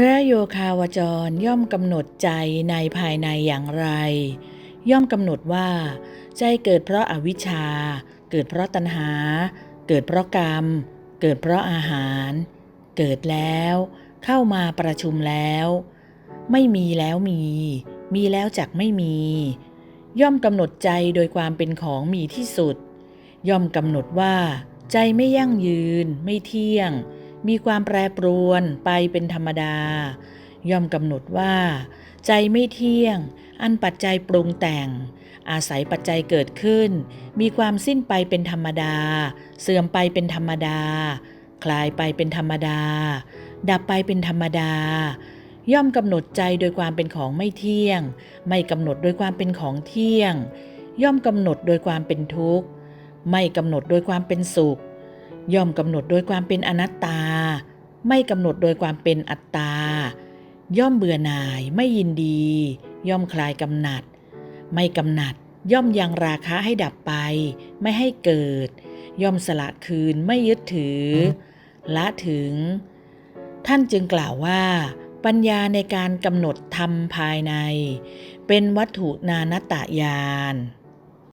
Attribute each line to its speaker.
Speaker 1: พระโยคาวจรย่อมกำหนดใจในภายในอย่างไร ย่อมกำหนดว่า ใจเกิดเพราะอาวิชชา เกิดเพราะตัณหา เกิดเพราะกรรม เกิดเพราะอาหาร เกิดแล้ว เข้ามาประชุมแล้ว ไม่มีแล้วมี มีแล้วจักไม่มี ย่อมกำหนดใจโดยความเป็นของมีที่สุด ย่อมกำหนดว่า ใจไม่ยั่งยืน ไม่เที่ยง มีความแปรปรวนไปเป็นธรรมดา ย่อมกำหนดว่า ใจไม่เที่ยง อันปัจจัยปรุงแต่ง อาศัยปัจจัยเกิดขึ้น มีความสิ้นไปเป็นธรรมดา เสื่อมไปเป็นธรรมดา คลายไปเป็นธรรมดา ดับไปเป็นธรรมดา ย่อมกำหนดใจโดยความเป็นของไม่เที่ยง ไม่กำหนดโดยความเป็นของเที่ยง ย่อมกำหนดโดยความเป็นทุกข์ ไม่กำหนดโดยความเป็นสุข ย่อมกำหนดโดยความเป็นอนัตตา ไม่กำหนดโดยความเป็นอัตตา ย่อมเบื่อหน่ายไม่ยินดี ย่อมคลายกำหนัด ไม่กำหนัด ย่อมยังราคะให้ดับไป ไม่ให้เกิด ย่อมสละคืนไม่ยึดถือ ละถึง ท่านจึงกล่าวว่า ปัญญาในการกำหนดธรรมภายใน เป็นวัตถุนานตตยาน